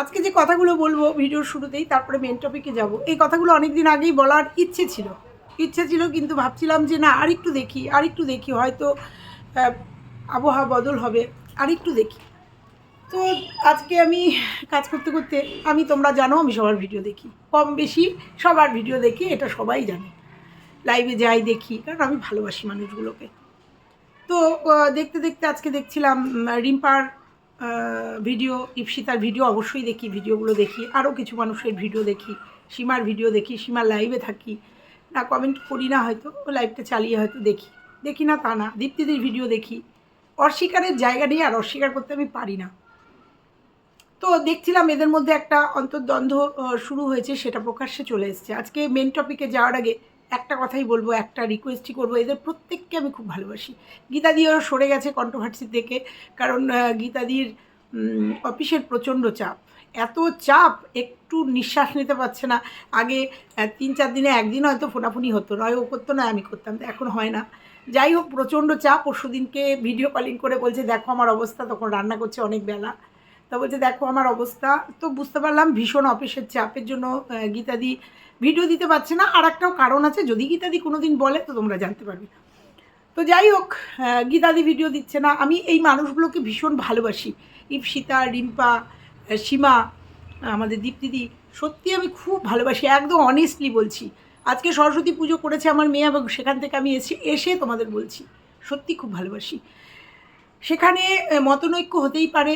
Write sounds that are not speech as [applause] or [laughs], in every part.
আজকে যে কথাগুলো বলব ভিডিওর শুরুতেই, তারপরে মেন টপিকে যাব। এই কথাগুলো অনেক দিন আগেই বলার ইচ্ছে ছিল। ইচ্ছে ছিল কিন্তু ভাবছিলাম যে না, আরেকটু দেখি আরেকটু দেখি, হয়তো আবহাওয়া বদল হবে, আরেকটু দেখি। তো আজকে আমি কাজ করতে করতে, আমি তোমরা জানো, আমি সবার ভিডিও দেখি। কম বেশি সবার ভিডিও দেখি, এটা সবাই জানে। লাইভে যাই দেখি, কারণ আমি ভালোবাসি মানুষগুলোকে। তো দেখতে দেখতে আজকে দেখছিলাম রিম্পার ভিডিও, ইপসিতার ভিডিও অবশ্যই দেখি, ভিডিওগুলো দেখি, আরও কিছু মানুষের ভিডিও দেখি, সীমার ভিডিও দেখি সীমার লাইভে থাকি। না কমেন্ট করি না হয়তো ও লাইভটা চালিয়ে হয়তো দেখি। দেখি না তা না, দীপ্তিদির ভিডিও দেখি। অস্বীকারের জায়গা নিয়ে আর অস্বীকার করতে আমি পারি না। তো দেখছিলাম এদের মধ্যে একটা অন্তর্দ্বন্দ্ব শুরু হয়েছে, সেটা প্রকাশ্যে চলে এসছে। আজকে মেন টপিকে যাওয়ার আগে একটা কথাই বলব, একটা রিকোয়েস্টই করব, এদের প্রত্যেককে আমি খুব ভালোবাসি। গীতাদিও সরে গেছে কন্ট্রোভার্সি থেকে কারণ গীতাদির অফিসের প্রচণ্ড চাপ। এত চাপ, একটু নিঃশ্বাস নিতে পারছে না। আগে তিন চার দিনে একদিন হয়তো ফোনাফুনি হতো, নয় ও করতো না, আমি করতাম এখন হয় না। যাই হোক, প্রচণ্ড চাপ পরশু দিনকে ভিডিও কলিং করে বলছে, দেখো আমার অবস্থা তখন রান্না করছে অনেক বেলা। তো বলছে, দেখো আমার অবস্থা। তো বুঝতে পারলাম ভীষণ অফিসের চাপের জন্য গীতাদি ভিডিও দিতে পারছে না। আর একটাও কারণ আছে, যদি গীতাদি কোনো দিন বলে, তো তোমরা জানতে পারবে। তো যাই হোক গীতাদি ভিডিও দিচ্ছে না। আমি এই মানুষগুলোকে ভীষণ ভালোবাসি। ইপসিতা রিম্পা সীমা, আমাদের দীপ্তিদি, সত্যি আমি খুব ভালোবাসি। একদম অনেস্টলি বলছি। আজকে সরস্বতী পুজো করেছে আমার মেয়ে এবং সেখান থেকে আমি এসে এসে তোমাদের বলছি, সত্যি খুব ভালোবাসি। সেখানে মতনৈক্য হতেই পারে।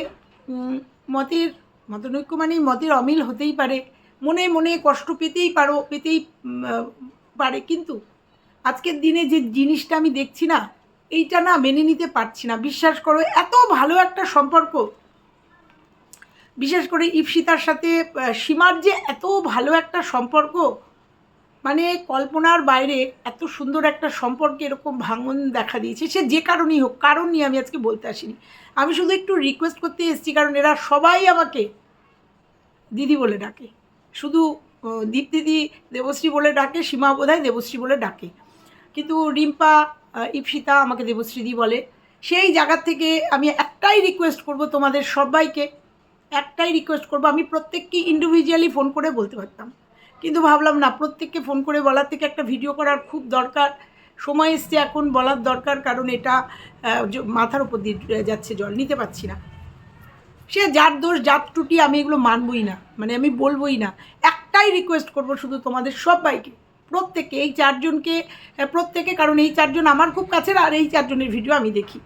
মতের, মতনৈক্য মানে মতের অমিল হতেই পারে। মনে মনে কষ্ট পেতেই পারো, পেতেই পারে। কিন্তু আজকের দিনে যে জিনিসটা আমি দেখছি না, এইটা না মেনে নিতে পারছি না। বিশ্বাস করো, এত ভালো একটা সম্পর্ক। বিশেষ করে ইপসিতার সাথে সীমার যে এত ভালো একটা সম্পর্ক মানে কল্পনার বাইরে এত সুন্দর একটা সম্পর্কে এরকম ভাঙন দেখা দিয়েছে। সে যে কারণেই হোক কারণ নিয়ে আমি আজকে বলতে আসিনি। আমি শুধু একটু রিকোয়েস্ট করতে এসেছি কারণ এরা সবাই আমাকে দিদি বলে ডাকে। শুধু আহ, দীপ্তিদি দেবশ্রী বলে ডাকে সীমা বোধহয় দেবশ্রী বলে ডাকে। কিন্তু রিম্পা ইপসিতা আমাকে দেবশ্রীদি বলে। সেই জায়গার থেকে আমি একটাই রিকোয়েস্ট করব তোমাদের সবাইকে। একটাই রিকোয়েস্ট করব আমি প্রত্যেককে ইন্ডিভিজুয়ালি ফোন করে বলতে পারতাম। কিন্তু ভাবলাম না, প্রত্যেককে ফোন করে বলার থেকে একটা ভিডিও করার খুব দরকার। সময় এসছে এখন বলার দরকার, কারণ এটা মাথার উপর দিয়ে যাচ্ছে জল, নিতে পারছি না। সে যার দোষ, যার ত্রুটি আমি এগুলো মানবই না মানে আমি বলবোই না। একটাই রিকোয়েস্ট করব শুধু তোমাদের সবাইকে প্রত্যেকে এই চারজনকে প্রত্যেকে, কারণ এই চারজন আমার খুব কাছের, আর এই চারজনের ভিডিও আমি দেখি।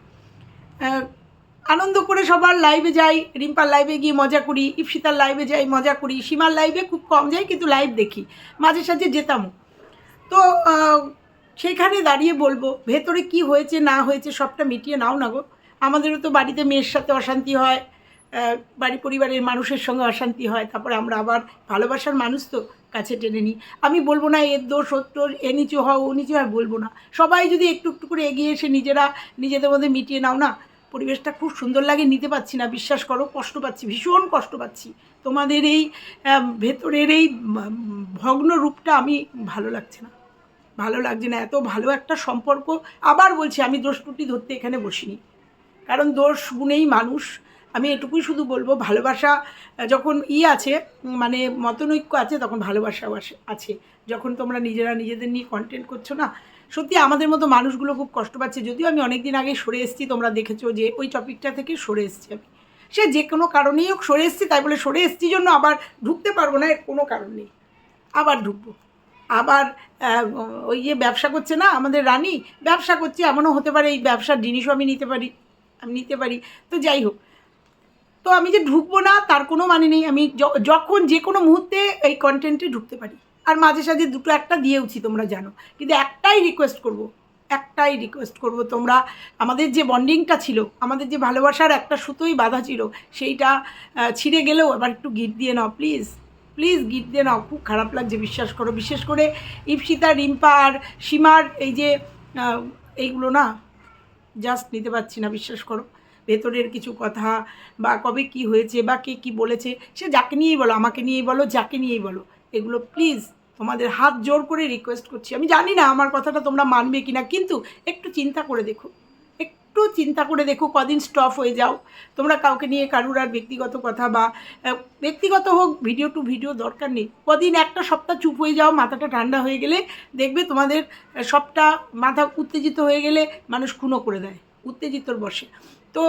আনন্দ করে সবার লাইভে যাই, রিম্পার লাইভে গিয়ে মজা করি ইপসিতার লাইভে যাই, মজা করি, সীমার লাইভে খুব কম যাই, কিন্তু লাইভ দেখি। মাঝে সাঝে যেতামও। তো সেখানে দাঁড়িয়ে বলব, ভেতরে কি হয়েছে, না হয়েছে, সবটা মিটিয়ে নাও না গো। আমাদেরও তো বাড়িতে মেয়ের সাথে অশান্তি হয় বাড়ি পরিবারের মানুষের সঙ্গে অশান্তি হয়, তারপরে আমরা আবার ভালোবাসার মানুষ তো কাছে টেনে নিই। আমি বলব না এর দোষ সত্তর এ নিচু হও, ও নিচু হয় বলব না। সবাই যদি একটু একটু করে এগিয়ে এসে নিজেরা, নিজেদের মধ্যে মিটিয়ে নাও না পরিবেশটা খুব সুন্দর লাগে, নিতে পারছি না, বিশ্বাস করো, কষ্ট পাচ্ছি, ভীষণ কষ্ট পাচ্ছি। তোমাদের এই ভেতরের এই ভগ্ন রূপটা আমি ভালো লাগছে না। ভালো লাগছে না, এত ভালো একটা সম্পর্ক। আবার বলছি, আমি দোষ ত্রুটি ধরতে এখানে বসিনি। কারণ দোষ, গুণেই মানুষ। আমি এটুকুই শুধু বলব, ভালোবাসা যখন ই আছে মানে মতনৈক্য আছে, তখন ভালোবাসাও আছে। যখন তোমরা নিজেরা নিজেদের নিয়ে কন্টেন্ট করছ না সত্যি আমাদের মতো মানুষগুলো খুব কষ্ট পাচ্ছে। যদিও আমি অনেক দিন আগে সরে এসেছি, তোমরা দেখেছ যে ওই টপিকটা থেকে সরে এসেছি আমি। সে যে কোনো কারণেই হোক সরে এসেছি, তাই বলে সরে এসেছি জন্য আবার ঢুকতে পারব না, এর কোনো কারণ নেই। আবার ঢুকবো। আবার ওই যে ব্যবসা করছে না আমাদের রানী, ব্যবসা করছে, এমনও হতে পারে এই ব্যবসার জিনিসও আমি নিতে পারি, আমি নিতে পারি। তো যাই হোক। তো আমি যে ঢুকবো না, তার কোনো মানে নেই। আমি যখন যে কোনো মুহূর্তে এই কন্টেন্টে ঢুকতে পারি। আর মাঝে সাঝে দুটো একটা দিয়েওছি, তোমরা জানো। কিন্তু একটাই রিকোয়েস্ট করব, একটাই রিকোয়েস্ট করব তোমরা। আমাদের যে বন্ডিংটা ছিল, আমাদের যে ভালোবাসার একটা সুতোই বাধা ছিল, সেইটা ছিঁড়ে গেলেও আবার একটু গিট দিয়ে নাও প্লিজ প্লিজ গিট দিয়ে নাও, খুব খারাপ লাগছে, বিশ্বাস করো। বিশেষ করে ইপসিতা, রিম্পা আর সীমার এই যে এইগুলো না জাস্ট নিতে পারছি না, বিশ্বাস করো। ভেতরের কিছু কথা বা কবে কি হয়েছে বা কে কি বলেছে, সে যাকে নিয়েই বলো, আমাকে নিয়েই বলো, যাকে নিয়েই বলো। এগুলো প্লিজ তোমাদের হাত জোর করে রিকোয়েস্ট করছি। আমি জানি না আমার কথাটা তোমরা মানবে কি না কিন্তু একটু চিন্তা করে দেখো। একটু চিন্তা করে দেখো কদিন স্টপ হয়ে যাও। তোমরা কাউকে নিয়ে কারুর আর ব্যক্তিগত কথা বা ব্যক্তিগত হোক ভিডিও টু ভিডিও দরকার নেই। কদিন একটা সপ্তাহ চুপ হয়ে যাও, মাথাটা ঠান্ডা হয়ে গেলে দেখবে তোমাদের সবটা মাথা উত্তেজিত হয়ে গেলে মানুষ খুনও করে দেয়, উত্তেজিতর বসে। তো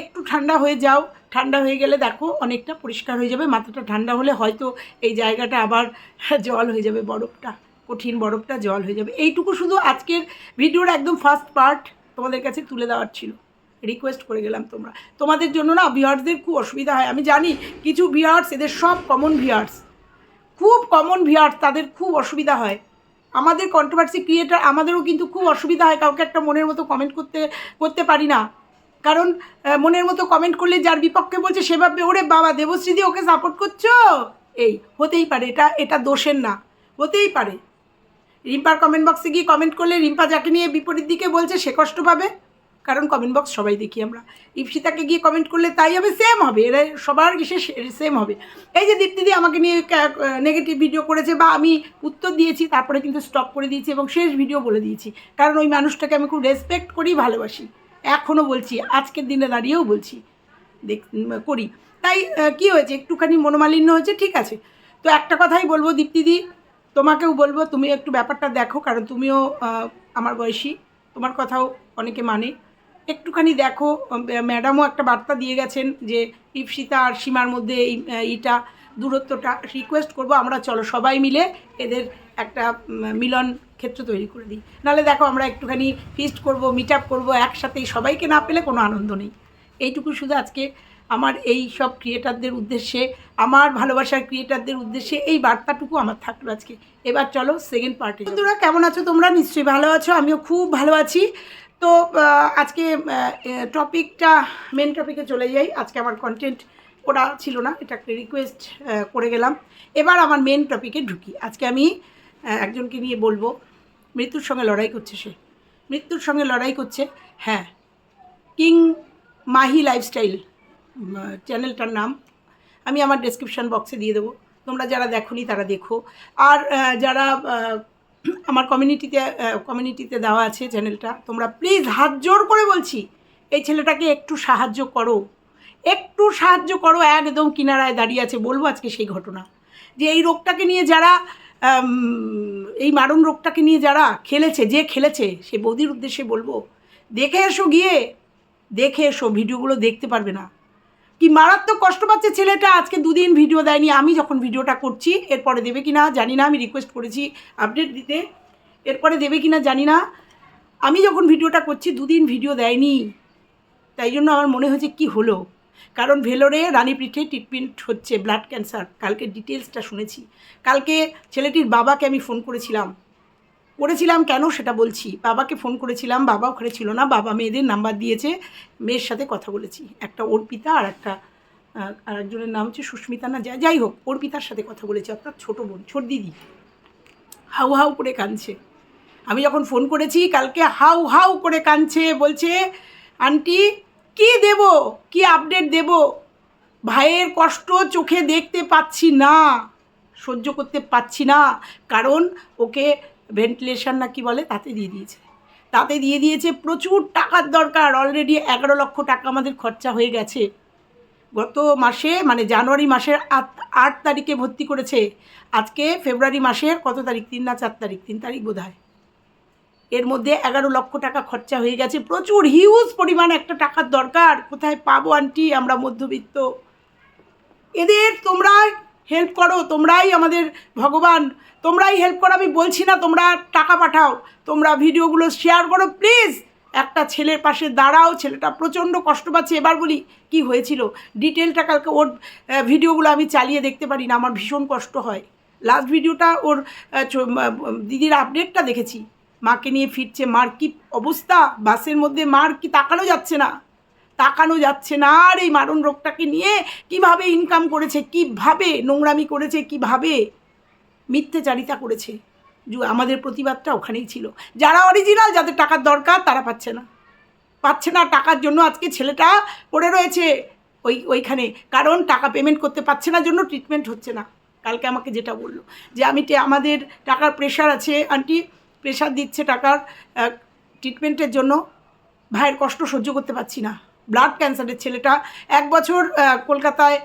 একটু ঠান্ডা হয়ে যাও। ঠান্ডা হয়ে গেলে দেখো অনেকটা পরিষ্কার হয়ে যাবে। মাথাটা ঠান্ডা হলে হয়তো এই জায়গাটা আবার [laughs] জল হয়ে যাবে, বরফটা, কঠিন বরফটা জল হয়ে যাবে। এইটুকু শুধু আজকের ভিডিওর একদম ফার্স্ট পার্ট তোমাদের কাছে তুলে দেওয়ার ছিল। রিকোয়েস্ট করে গেলাম তোমরা। তোমাদের জন্য না ভিউয়ার্সদের খুব অসুবিধা হয়। আমি জানি কিছু ভিউয়ার্স এদের সব কমন ভিউয়ার্স খুব কমন ভিউয়ার্স তাদের খুব অসুবিধা হয়। আমাদের কন্ট্রোভার্সি ক্রিয়েটার আমাদেরও কিন্তু খুব অসুবিধা হয়। কাউকে একটা মনের মতো কমেন্ট করতে করতে পারি না। কারণ মনের মতো কমেন্ট করলে যার বিপক্ষে বলছে সে ভাববে, ওরে বাবা, দেবশ্রীদি ওকে সাপোর্ট করছ? এই, হতেই পারে, এটা এটা দোষের না, হতেই পারে। রিম্পার কমেন্ট বক্সে গিয়ে কমেন্ট করলে রিম্পা যাকে নিয়ে বিপরীত দিকে বলছে সে কষ্ট পাবে, কারণ কমেন্ট বক্স সবাই দেখি আমরা। ইপসিতাকে গিয়ে কমেন্ট করলে তাই হবে সেম হবে, এরা সবার কিসে সেম হবে। এই যে দীপ্তিদি আমাকে নিয়ে নেগেটিভ ভিডিও করেছে বা আমি উত্তর দিয়েছি, তারপরে কিন্তু স্টপ করে দিয়েছি এবং শেষ ভিডিও বলে দিয়েছি, কারণ ওই মানুষটাকে আমি খুব রেসপেক্ট করি ভালোবাসি। এখনও বলছি, আজকের দিনে দাঁড়িয়েও বলছি, দেখ করি। তাই কি হয়েছে? একটুখানি মনোমালিন্য হয়েছে, ঠিক আছে। তো একটা কথাই বলব দীপ্তিদি তোমাকেও বলব, তুমি একটু ব্যাপারটা দেখো, কারণ তুমিও আমার বয়সী, তোমার কথাও অনেকে মানে। একটুখানি দেখো ম্যাডামও একটা বার্তা দিয়ে গেছেন যে, ইপসিতা আর সীমার মধ্যে এইটা দূরত্বটা রিকোয়েস্ট করব, আমরা চলো সবাই মিলে এদের একটা মিলন ক্ষেত্র তৈরি করে দিই। নাহলে দেখো আমরা একটুখানি ফিস্ট করব মিট আপ করব, একসাথেই সবাইকে না পেলে কোনো আনন্দ নেই। এইটুকু শুধু আজকে আমার এই সব ক্রিয়েটারদের উদ্দেশ্যে, আমার ভালোবাসার ক্রিয়েটারদের উদ্দেশ্যে এই বার্তাটুকু আমার থাকল আজকে। এবার চলো সেকেন্ড পার্টি বন্ধুরা, কেমন আছো তোমরা? নিশ্চয়ই ভালো আছো, আমিও খুব ভালো আছি। তো আজকে টপিকটা মেন টপিকে চলে যাই। আজকে আমার কন্টেন্ট ওরা ছিল না, এটা একটা রিকোয়েস্ট করে গেলাম। এবার আমার মেন টপিকে ঢুকি। আজকে আমি একজনকে নিয়ে বলব, মৃত্যুর সঙ্গে লড়াই করছে সে। মৃত্যুর সঙ্গে লড়াই করছে হ্যাঁ কিং মাহি লাইফস্টাইল চ্যানেলটার নাম। আমি আমার ডেসক্রিপশন বক্সে দিয়ে দেবো। তোমরা যারা দেখোনি তারা দেখো। আর যারা আমার কমিউনিটিতে কমিউনিটিতে দেওয়া আছে চ্যানেলটা, তোমরা প্লিজ হাত জোর করে বলছি, এই ছেলেটাকে একটু সাহায্য করো। একটু সাহায্য করো, একদম কিনারায় দাঁড়িয়ে আছে। বলব আজকে সেই ঘটনা। যে এই রোগটাকে নিয়ে যারা এই মারণ রোগটাকে নিয়ে যারা খেলেছে, যে খেলেছে, সে বৌদির উদ্দেশ্যে বলব, দেখে এসো গিয়ে, দেখে এসো, ভিডিওগুলো দেখতে পারবে না। কি মারাত্মক কষ্ট পাচ্ছে ছেলেটা, আজকে দুদিন ভিডিও দেয়নি, আমি যখন ভিডিওটা করছি, এরপরে দেবে কি না জানি না, আমি রিকোয়েস্ট করেছি আপডেট দিতে, এরপরে দেবে কি না জানি না। আমি যখন ভিডিওটা করছি, দুদিন ভিডিও দেয়নি, তাই জন্য আমার মনে হয়েছে কি হলো। কারণ ভেলোরে রানীপীঠে ট্রিটমেন্ট হচ্ছে ব্লাড ক্যান্সার কালকে ডিটেলসটা শুনেছি। কালকে ছেলেটির বাবাকে আমি ফোন করেছিলাম। করেছিলাম কেন সেটা বলছি? বাবাকে ফোন করেছিলাম, বাবা ওখানে ছিল না, বাবা মেয়েদের নাম্বার দিয়েছে, মেয়ের সাথে কথা বলেছি। একটা অর্পিতা আর একটা আর একজনের নাম হচ্ছে সুস্মিতা না, যা যাই হোক অর্পিতার সাথে কথা বলেছি, অর্থাৎ ছোটো বোন, ছোট দিদি। হাউ হাউ করে কাঁদছে। আমি যখন ফোন করেছি, কালকে হাউ হাউ করে কাঁদছে, বলছে আন্টি কি দেব? কি আপডেট দেব? ভাইয়ের কষ্ট চোখে দেখতে পাচ্ছি না। সহ্য করতে পাচ্ছি না। কারণ ওকে ভেন্টিলেশন না কি বলে, তাতে দিয়ে দিয়েছে। তাতে দিয়ে দিয়েছে প্রচুর টাকার দরকার। অলরেডি এগারো লক্ষ টাকা আমাদের খরচা হয়ে গেছে। গত মাসে মানে জানুয়ারি মাসের আট আট তারিখে ভর্তি করেছে। আজকে ফেব্রুয়ারি মাসের কত তারিখ? তিন না চার তারিখ? তিন তারিখ বোধ হয় এর মধ্যে এগারো লক্ষ টাকা খরচা হয়ে গেছে। প্রচুর হিউজ পরিমাণ একটা টাকার দরকার। কোথায় পাবো আন্টি আমরা মধ্যবিত্ত। এদের তোমরা হেল্প করো, তোমরাই আমাদের ভগবান। তোমরাই হেল্প করো, আমি বলছি না তোমরা টাকা পাঠাও। তোমরা ভিডিওগুলো শেয়ার করো প্লিজ একটা ছেলের পাশে দাঁড়াও, ছেলেটা প্রচণ্ড কষ্ট পাচ্ছে। এবার বলি, কি হয়েছিল? ডিটেলটা কালকে ওর ভিডিওগুলো আমি চালিয়ে দেখতে পারি না, আমার ভীষণ কষ্ট হয়। লাস্ট ভিডিওটা ওর দিদির আপডেটটা দেখেছি। মাকে নিয়ে ফিরছে, মার কি অবস্থা? বাসের মধ্যে মার কি তাকানো যাচ্ছে না? তাকানো যাচ্ছে না আর এই মারণ রোগটাকে নিয়ে কীভাবে ইনকাম করেছে, কীভাবে নোংরামি করেছে, কীভাবে মিথ্যেচারিতা করেছে? আমাদের প্রতিবাদটা ওখানেই ছিল। যারা অরিজিনাল যাদের টাকার দরকার, তারা পাচ্ছে না। পাচ্ছে না টাকার জন্য। আজকে ছেলেটা পড়ে রয়েছে ওই, ওইখানে। কারণ টাকা পেমেন্ট করতে পারছে না, জন্য ট্রিটমেন্ট হচ্ছে না। কালকে আমাকে যেটা বলল যে আমি আমাদের টাকার প্রেশার আছে আন্টি প্রেশার দিচ্ছে টাকার ট্রিটমেন্টের জন্য। ভাইয়ের কষ্ট সহ্য করতে পারছি না। ব্লাড ক্যান্সারের ছেলেটা এক বছর কলকাতায়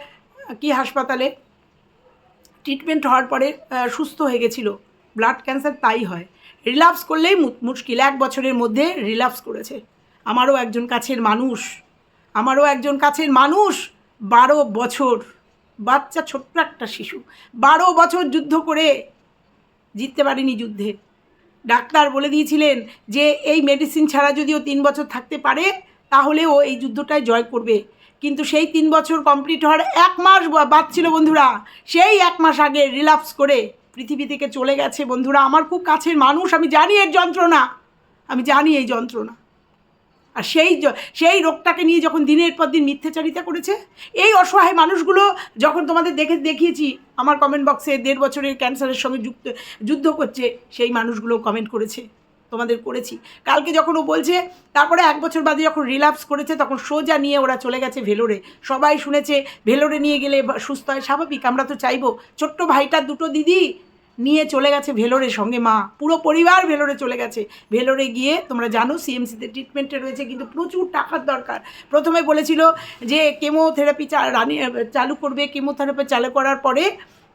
কি হাসপাতালে ট্রিটমেন্ট হওয়ার পরে সুস্থ হয়ে গেছিল। ব্লাড ক্যান্সার তাই হয়। রিলাপস করলেই মুশকিল। এক বছরের মধ্যে রিলাপস করেছে। আমারও একজন কাছের মানুষ। আমারও একজন কাছের মানুষ। বারো বছর। বাচ্চা ছোট্ট একটা শিশু। বারো বছর যুদ্ধ করে জিততে পারেনি যুদ্ধে। ডাক্তার বলে দিয়েছিলেন যে, এই মেডিসিন ছাড়া যদি ও তিন বছর থাকতে পারে, তাহলে ও এই যুদ্ধটায় জয় করবে। কিন্তু সেই তিন বছর কমপ্লিট হওয়ার এক মাস বাদ ছিল বন্ধুরা। সেই এক মাস আগে রিল্যাপস করে পৃথিবী থেকে চলে গেছে বন্ধুরা। আমার খুব কাছের মানুষ, আমি জানি এর যন্ত্রণা। আমি জানি এই যন্ত্রণা। আর সেই সেই রোগটাকে নিয়ে যখন দিনের পর দিন মিথ্যাচারিতা করেছে, এই অসহায় মানুষগুলো যখন তোমাদের দেখে, দেখিয়েছি, আমার কমেন্ট বক্সে দেড় বছরের ক্যান্সারের সঙ্গে যুক্ত, যুদ্ধ করছে, সেই মানুষগুলো কমেন্ট করেছে, তোমাদের করেছি। কালকে যখন ও বলছে, তারপরে এক বছর বাদে যখন রিল্যাপস করেছে, তখন সোজা নিয়ে ওরা চলে গেছে ভেলোরে। সবাই শুনেছে, ভেলোরে নিয়ে গেলে সুস্থ হয়, স্বাভাবিক, আমরা তো চাইব, ছোট্ট ভাইটার দুটো দিদি নিয়ে চলে গেছে ভেলোরের সঙ্গে, মা। পুরো পরিবার ভেলোরে চলে গেছে। ভেলোরে গিয়ে, তোমরা জানো সিএমসিতে ট্রিটমেন্টে রয়েছে, কিন্তু প্রচুর টাকার দরকার। প্রথমে বলেছিল যে কেমোথেরাপি চা, রানি চালু করবে কেমোথেরাপি চালু করার পরে,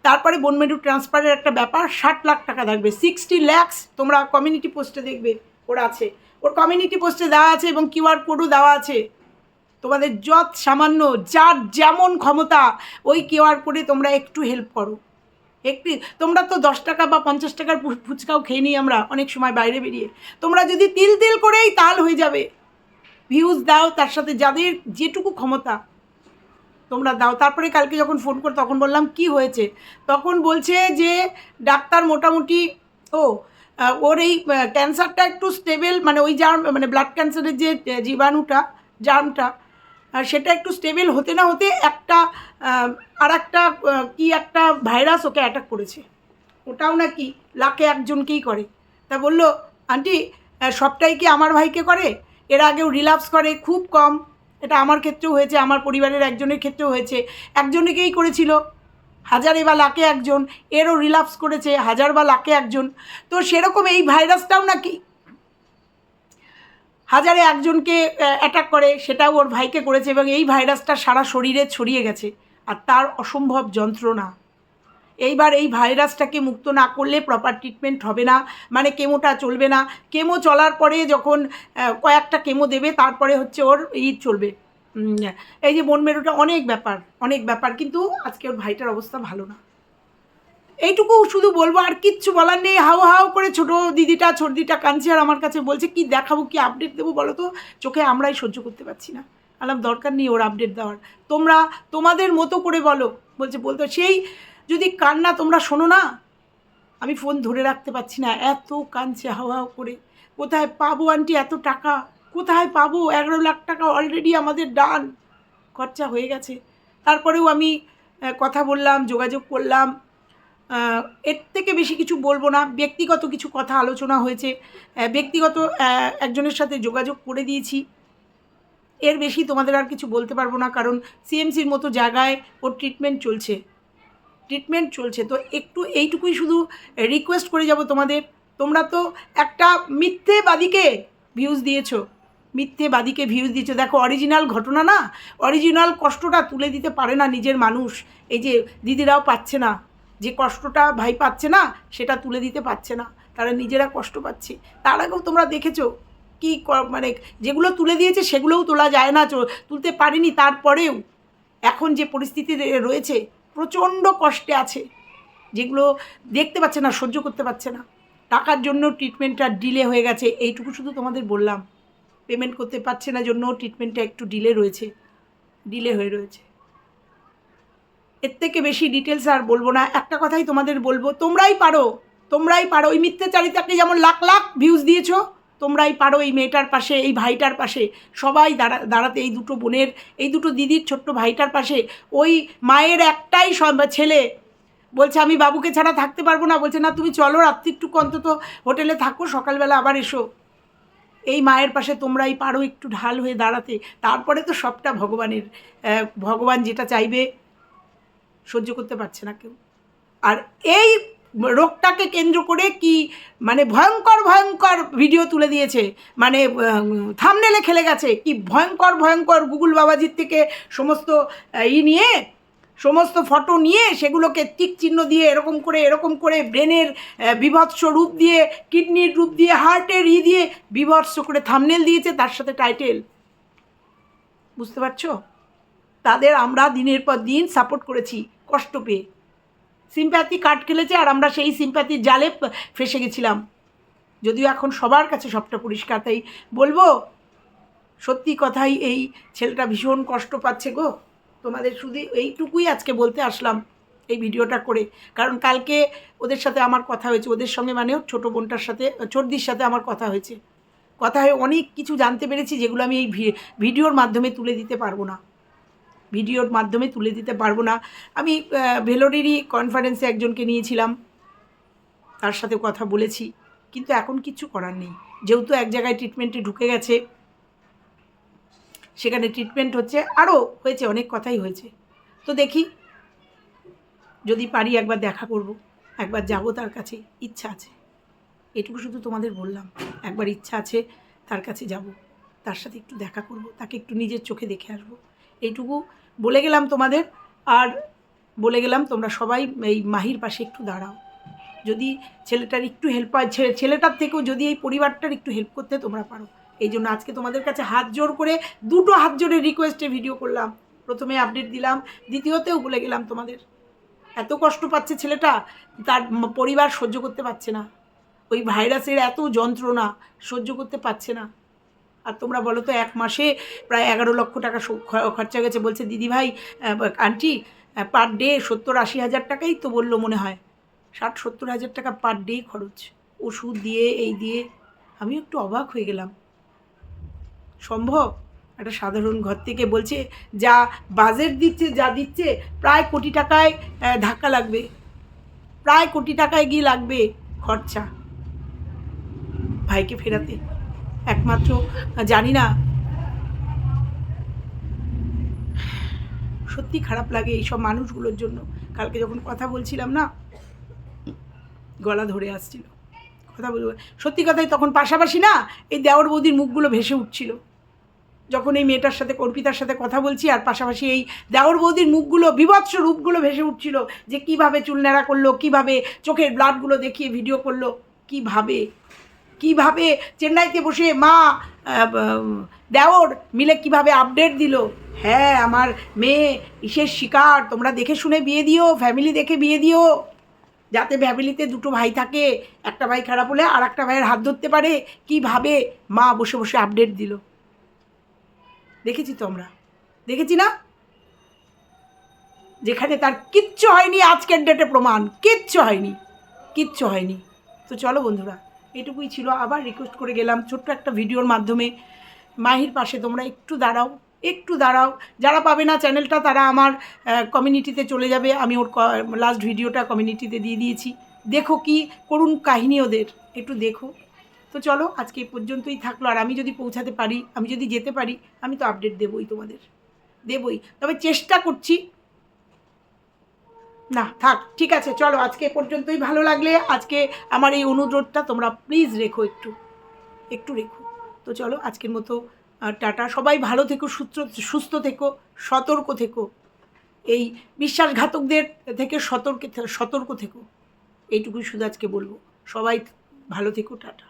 তারপরে বনমেরু ট্রান্সফারের একটা ব্যাপার, ষাট লাখ টাকা থাকবে সিক্সটি ল্যাক্স তোমরা কমিউনিটি পোস্টে দেখবে, ওর আছে। ওর কমিউনিটি পোস্টে দেওয়া আছে এবং কিউআর কোডও দেওয়া আছে। তোমাদের যত সামান্য, যার যেমন ক্ষমতা, ওই কিউআর কোডে তোমরা একটু হেল্প করো। একটু, তোমরা তো দশ টাকা বা পঞ্চাশ টাকার ফুচকাও খেয়ে নিই আমরা অনেক সময় বাইরে বেরিয়ে, তোমরা যদি তিল তিল করেই তাল হয়ে যাবে। ভিউজ দাও তার সাথে যাদের যেটুকু ক্ষমতা, তোমরা দাও। তারপরে কালকে যখন ফোন করে তখন বললাম, কি হয়েছে? তখন বলছে যে, ডাক্তার মোটামুটি, ও ওর এই ক্যান্সারটা একটু স্টেবল মানে ওই জার্ম মানে ব্লাড ক্যান্সারের যে জীবাণুটা জার্মটা সেটা একটু স্টেবল হতে না হতে একটা আর একটা কি একটা ভাইরাস ওকে অ্যাটাক করেছে। ওটাও নাকি লাখে একজনকেই করে। তা বলল, আন্টি সবটাই কি আমার ভাইকে করে? এর আগেও রিলাপস করে, খুব কম। এটা আমার ক্ষেত্রেও হয়েছে, আমার পরিবারের একজনের ক্ষেত্রেও হয়েছে। একজনেকেই করেছিল। হাজারে বা লাখে একজন, এরও রিলাপস করেছে, হাজার বা লাখে একজন। তো সেরকম এই ভাইরাসটাও নাকি হাজারে একজনকে অ্যাটাক করে, সেটাও ওর ভাইকে করেছে এবং এই ভাইরাসটা সারা শরীরে ছড়িয়ে গেছে। আর তার অসম্ভব যন্ত্রণা। এইবার এই ভাইরাসটাকে মুক্ত না করলে প্রপার ট্রিটমেন্ট হবে না মানে কেমোটা চলবে না। কেমো চলার পরে যখন কয়েকটা কেমো দেবে, তারপরে হচ্ছে ওর ই চলবে। এই যে মন মেরুটা অনেক ব্যাপার অনেক ব্যাপার, কিন্তু আজকে ওর ভাইটার অবস্থা ভালো না। এইটুকু শুধু বলব, আর কিচ্ছু বলার নেই। হাও হাও করে ছোটো দিদিটা ছোট দিদিটা কাঁদছে আর আমার কাছে বলছে, কি দেখাবো, কি আপডেট দেবো বলো তো? চোখে আমরাই সহ্য করতে পারছি না। আলাম, দরকার নেই ওর আপডেট দেওয়ার। তোমরা তোমাদের মতো করে বলো, বলছে, বলতো, সেই যদি কান্না তোমরা শোনো না, আমি ফোন ধরে রাখতে পারছি না। এত কাঁদছে হাওয়া হাও করে। কোথায় পাবো আন্টি এত টাকা? কোথায় পাবো? এগারো লাখ টাকা অলরেডি আমাদের ডান খরচা হয়ে গেছে। তারপরেও আমি কথা বললাম, যোগাযোগ করলাম। এর থেকে বেশি কিছু বলব না। ব্যক্তিগত কিছু কথা আলোচনা হয়েছে। ব্যক্তিগত একজনের সাথে যোগাযোগ করে দিয়েছি। এর বেশি তোমাদের আর কিছু বলতে পারব না, কারণ সিএমসির মতো জায়গায় ওর ট্রিটমেন্ট চলছে। ট্রিটমেন্ট চলছে। তো একটু এইটুকুই শুধু রিকোয়েস্ট করে যাব তোমাদের। তোমরা তো একটা মিথ্যেবাদীকে ভিউজ দিয়েছ। মিথ্যেবাদীকে ভিউজ দিয়েছ। দেখো অরিজিনাল ঘটনা না? অরিজিনাল কষ্টটা তুলে দিতে পারে না নিজের মানুষ। এই যে, দিদিরাও পাচ্ছে না। যে কষ্টটা ভাই পাচ্ছে না, সেটা তুলে দিতে পারছে না। তারা নিজেরা কষ্ট পাচ্ছে। তার আগেও তোমরা দেখেছ কি মানে যেগুলো তুলে দিয়েছে সেগুলোও তোলা যায় না তুলতে পারিনি তারপরেও। এখন যে পরিস্থিতি রয়েছে, প্রচণ্ড কষ্টে আছে। যেগুলো দেখতে পাচ্ছে না, সহ্য করতে পারছে না। টাকার জন্য ট্রিটমেন্টটা ডিলে হয়ে গেছে, এইটুকু শুধু তোমাদের বললাম। পেমেন্ট করতে পারছে না, জন্য ট্রিটমেন্টটা একটু ডিলে রয়েছে। ডিলে হয়ে রয়েছে। এর থেকে বেশি ডিটেলস আর বলব না। একটা কথাই তোমাদের বলব, তোমরাই পারো তোমরাই পারো। ওই মিথ্যাচারিতাকে যেমন লাখ লাখ ভিউজ দিয়েছ, তোমরাই পারো এই মেয়েটার পাশে, এই ভাইটার পাশে। সবাই দাঁড়া, দাঁড়াতে এই দুটো বোনের, এই দুটো দিদির ছোট্ট ভাইটার পাশে। ওই মায়ের একটাই ছেলে বলছে, আমি বাবুকে ছাড়া থাকতে পারব না। বলছে, না, তুমি চলো, রাত্রি একটু অন্তত হোটেলে থাকো, সকালবেলা আবার এসো। এই মায়ের পাশে তোমরাই পারো একটু ঢাল হয়ে দাঁড়াতে। তারপরে তো সবটা ভগবানের ভগবান যেটা চাইবে সহ্য করতে পারছে না কেউ। আর এই রোগটাকে কেন্দ্র করে কি মানে ভয়ঙ্কর ভয়ঙ্কর ভিডিও তুলে দিয়েছে। মানে থামনেলে খেলে গেছে। কি ভয়ঙ্কর ভয়ঙ্কর গুগল বাবাজির থেকে সমস্ত ই নিয়ে, সমস্ত ফটো নিয়ে সেগুলোকে টিক চিহ্ন দিয়ে এরকম করে এরকম করে ব্রেনের বিভৎস রূপ দিয়ে, কিডনির রূপ দিয়ে, হার্টের ই দিয়ে বিভৎস করে থামনেল দিয়েছে তার সাথে টাইটেল বুঝতে পারছ? তাদের আমরা দিনের পর দিন সাপোর্ট করেছি, কষ্ট পেয়ে। সিম্প্যাথি কাট খেলেছে আর আমরা সেই সিম্প্যাথির জালে ফেসে গেছিলাম। যদিও এখন সবার কাছে সবটা পরিষ্কার, তাই বলব, সত্যি কথাই এই ছেলেটা ভীষণ কষ্ট পাচ্ছে গো। তোমাদের শুধু এইটুকুই আজকে বলতে আসলাম এই ভিডিওটা করে। কারণ কালকে ওদের সাথে আমার কথা হয়েছে, ওদের সঙ্গে মানে ওর ছোটো বোনটার সাথে, চর্দির সাথে আমার কথা হয়েছে। কথা হয়ে অনেক কিছু জানতে পেরেছি যেগুলো আমি এই ভিডিওর মাধ্যমে তুলে দিতে পারব না। ভিডিওর মাধ্যমে তুলে দিতে পারব না। আমি ভেলোরেরই কনফারেন্সে একজনকে নিয়েছিলাম। তার সাথে কথা বলেছি। কিন্তু এখন কিছু করার নেই। যেহেতু এক জায়গায় ট্রিটমেন্টে ঢুকে গেছে, সেখানে ট্রিটমেন্ট হচ্ছে। আরও হয়েছে, অনেক কথাই হয়েছে। তো দেখি, যদি পারি একবার দেখা করব। একবার যাব তার কাছে। ইচ্ছা আছে। এটুকু শুধু তোমাদের বললাম। একবার ইচ্ছা আছে, তার কাছে যাব। তার সাথে একটু দেখা করব। তাকে একটু নিজের চোখে দেখে আসব। এইটুকু বলে গেলাম তোমাদের, আর বলে গেলাম তোমরা সবাই এই মাহির পাশে একটু দাঁড়াও। যদি ছেলেটার একটু হেল্প হয় ছেলেটার থেকেও যদি এই পরিবারটার একটু হেল্প করতে তোমরা পারো। এই জন্য আজকে তোমাদের কাছে হাত জোর করে দুটো হাত জোরে রিকোয়েস্টে ভিডিও করলাম। প্রথমে আপডেট দিলাম, দ্বিতীয়তেও বলে গেলাম তোমাদের, এত কষ্ট পাচ্ছে ছেলেটা, তার পরিবার সহ্য করতে পারছে না। ওই ভাইরাসের এত যন্ত্রণা সহ্য করতে পারছে না। আর তোমরা বলো তো, এক মাসে প্রায় এগারো লক্ষ টাকা খরচা গেছে বলছে দিদি ভাই আন্টি পার ডে সত্তর আশি হাজার টাকাই তো বলল মনে হয়। ষাট সত্তর হাজার টাকা পার ডে খরচ। ওষুধ দিয়ে, এই দিয়ে। আমি একটু অবাক হয়ে গেলাম। সম্ভব? একটা সাধারণ ঘর থেকে বলছে, যা বাজেট দিচ্ছে, যা দিচ্ছে, প্রায় কোটি টাকায় ধাক্কা লাগবে। প্রায় কোটি টাকায় গিয়ে লাগবে খরচা। ভাইকে ফেরাতে। একমাত্র, জানি না। সত্যি খারাপ লাগে এইসব মানুষগুলোর জন্য। কালকে যখন কথা বলছিলাম না, গলা ধরে আসছিল। কথা বলব। সত্যি কথাই তখন পাশাপাশি না, এই দেওর বৌদির মুখগুলো ভেসে উঠছিল। যখন এই মেয়েটার সাথে, অর্পিতার সাথে কথা বলছি, আর পাশাপাশি এই দেওর বৌদির মুখগুলো, বিভৎস রূপগুলো ভেসে উঠছিল যে কীভাবে চুল ন্যাড়া করল, কীভাবে চোখের ব্লাডগুলো দেখিয়ে ভিডিও করল, কীভাবে? কীভাবে চেন্নাইতে বসে মা দেওর মিলে কীভাবে আপডেট দিল? হ্যাঁ আমার মেয়ে ইসের শিকার। তোমরা দেখে শুনে বিয়ে দিও ফ্যামিলি দেখে বিয়ে দিও। যাতে ফ্যামিলিতে দুটো ভাই থাকে, একটা ভাই খারাপ হলে আর একটা ভাইয়ের হাত ধরতে পারে। কীভাবে মা বসে বসে আপডেট দিল? দেখেছি তো আমরা। দেখেছি না? যেখানে তার কিচ্ছু হয়নি, আজকের ডেটে প্রমাণ। কিচ্ছু হয়নি। কিচ্ছু হয়নি। তো চলো বন্ধুরা এটুকুই ছিল। আবার রিকোয়েস্ট করে গেলাম, ছোট্ট একটা ভিডিওর মাধ্যমে, মাহির পাশে তোমরা একটু দাঁড়াও একটু দাঁড়াও। যারা পাবে না চ্যানেলটা, তারা আমার কমিউনিটিতে চলে যাবে। আমি ওর লাস্ট ভিডিওটা কমিউনিটিতে দিয়ে দিয়েছি। দেখো কি করুন কাহিনী ওদের, একটু দেখো। তো চলো, আজকে এই পর্যন্তই থাকল। আর আমি যদি পৌঁছাতে পারি, আমি যদি যেতে পারি, আমি তো আপডেট দেবই তোমাদের। দেবই। তবে চেষ্টা করছি না, থাক, ঠিক আছে, চলো, আজকে পর্যন্তই ভালো লাগলে। আজকে আমার এই অনুরোধটা তোমরা প্লিজ রেখো একটু একটু রেখো। তো চলো, আজকের মতো টাটা। সবাই ভালো থেকো, সুস্থ সুস্থ থেকো, সতর্ক থেকো। এই বিশ্বাসঘাতকদের থেকে সতর্ক সতর্ক থেকো। এইটুকুই শুধু আজকে বলব। সবাই ভালো থেকো, টাটা।